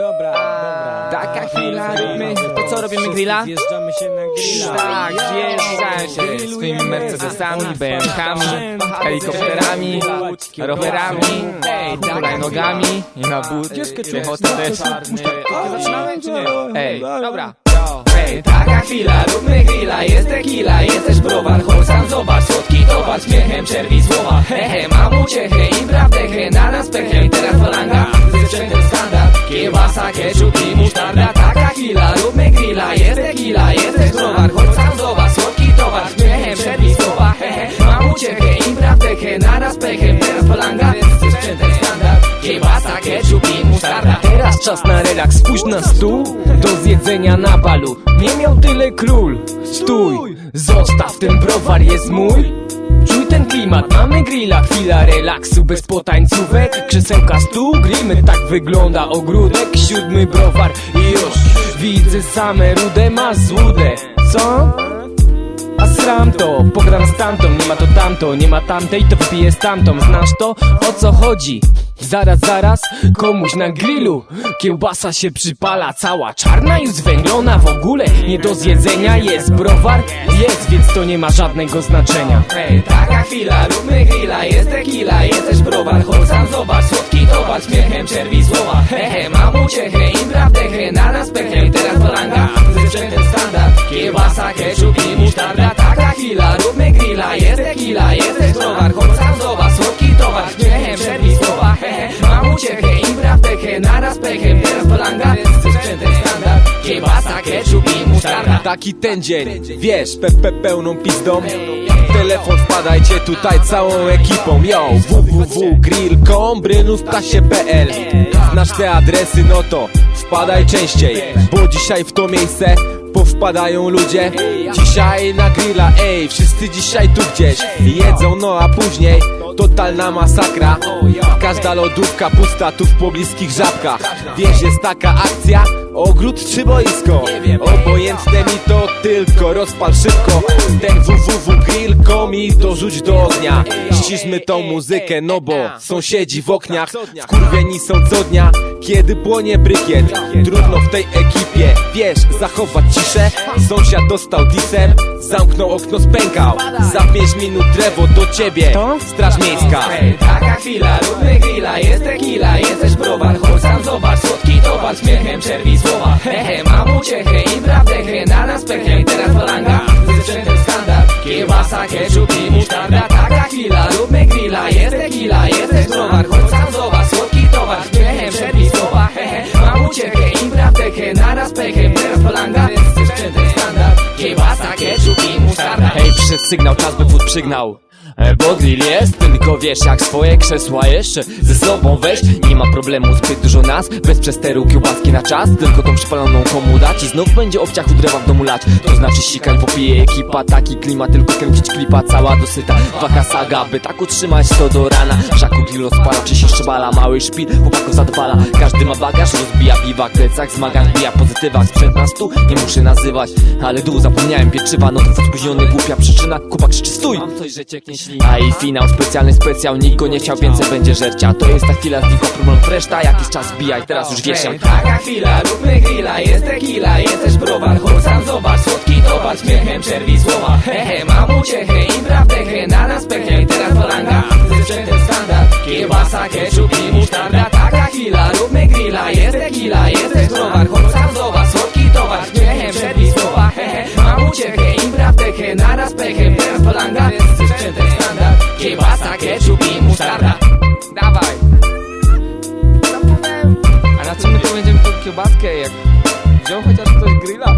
Dobra, dobra. Taka chwila, robimy, to co robimy grilla? Wjeżdżamy się na grilla. Tak, wjeżdżają się swoimi Mercedesami, BMW-kami, helikopterami, rowerami, hulajnogami i na też. Zaczynamy czy nie? Ej, dobra. Ej, taka chwila, róbmy grilla, jest tequila, jest też browar, chodź sam zobacz, słodki towar, śmiechem czerwi słowa, hehe, mam uciechę, impra w dechę, na nas pechę, teraz falanga, ze sprzętem standard, kiełbasa, ketchup i musztarda, taka chwila, róbmy grilla, jest tequila, jest też browar, chodź sam zobacz, słodki towar, śmiechem czerwi słowa, hehe, mam uciechę, impra w dechę, na nas pechę, teraz falanga, ze sprzętem standard, kiełbasa, ketchup i musztarda, teraz czas na relaks, spójrz na stół, do zjedzenia na balu, nie miał tyle król, stój, zostaw ten browar, jest mój. Czuj ten klimat, mamy grilla, chwila relaksu bez potańcówek Krzesełka, stół, grimy, tak wygląda ogródek Siódmy browar i już widzę same rude, masz złudę Co? A sram to, pogram z tamtą, nie ma to tamto, nie ma tamtej, to wypiję z tamtą Znasz to? O co chodzi? Zaraz, zaraz, komuś na grillu. Kiełbasa się przypala, cała czarna już zwęglona W ogóle. Nie do zjedzenia jest browar Jest, więc to nie ma żadnego znaczenia. Hej, taka chwila, róbmy grilla, jest tequila, jest też browar. Chodź sam zobacz, słodki towar, śmiechem czerwi słowa Hehe, mam uciechę, impra w dechę, na nas pechę. Teraz balanga, ze sprzętem standard. Kiełbasa, ketchup i musztarda. Taka chwila, róbmy grilla, jest tequila, jest też browar ketchup i musztarda Taki ten dzień, wiesz, pepe pełną pizdą. Telefon wpadajcie tutaj całą ekipą. Yo, www.grill.com, brynów.pl Znasz te adresy, no to wpadaj częściej Bo dzisiaj w to miejsce powpadają ludzie. Dzisiaj na grilla, ej, wszyscy dzisiaj tu gdzieś Jedzą, no a później totalna masakra. Każda lodówka pusta tu w pobliskich żabkach. Wiesz, jest taka akcja, ogród czy boisko? Obojętne mi to tylko, rozpal szybko. Ten www.grill.com i dorzuć do ognia. Ściszmy tą muzykę, no bo sąsiedzi w okniach Wkurwieni są co dnia, kiedy płonie brykiet Trudno w tej ekipie, wiesz, zachować ciszę. Sąsiad dostał disem, zamknął okno, spękał. Za 5 minut drewo do ciebie, straż miejska. Ej, taka chwila, róbmy grilla, jest tequila, jest też browar Chodź sam zobacz, słodki towar, śmiechem czerwi słowa. Hehe, mam uciechę, impra w dechę, na nas pechę Teraz falanga, ze standard. Kiełbasa, ketchup i musztarda. Taka chwila, róbmy grilla, jest tequila, jest też Chodź sam zobacz, słodki towar, śmiechem czerwi słowa. Hehe, mam uciechę, impra w dechę, na nas pechę Teraz falanga, ze standard. Kiełbasa, ketchup i musztarda. Hej, przyszedł sygnał, czas by wód przygnał Bo grill jest, tylko wiesz jak swoje krzesła jeszcze ze sobą weź. Nie ma problemu, zbyt dużo nas, bez przesteru kiełbaski na czas. Tylko tą przypaloną komu dać i znów będzie obciach u drewa w domu lać. To znaczy sikać, bo pije ekipa, taki klimat, tylko kręcić klipa. Cała dosyta, waka saga, by tak utrzymać to do rana. W szaku grill rozpala, czy się szczebala, mały szpil, chłopaku zadbala Każdy ma bagaż, rozbija piwa, klecach, zmagań, bija pozytywa Sprzęt na stół, nie muszę nazywać, ale dół zapomniałem pieczywa. No to spóźniony, głupia przyczyna, kupa krzyczy stój! Mam coś, że cieknie A i finał, specjalny specjal, nikt go nie chciał, więcej będzie żercia. To jest ta chwila, znikła problem reszta, jakiś czas bijaj, teraz już wiesz jak. Taka chwila, róbmy grilla, jest tequila, jest też browar Chodź sam zobacz, słodki towar, śmiechem czerwi słowa. Hehe, mam uciechę, impra w dechę, na nas pechę Teraz falanga, ze sprzętem standard. Kiełbasa, ketchup i musztarda. Taka chwila, róbmy grilla, jest tequila, jest też browar Chodź sam zobacz, słodki towar, śmiechem czerwi słowa. Hehe, mam uciechę, impra w dechę, na nas pechę Kiełbasa, ketchup i musztarda Dawaj! A na co my to będziemy tą kiełbaskę jak wziął chociaż ktoś grilla?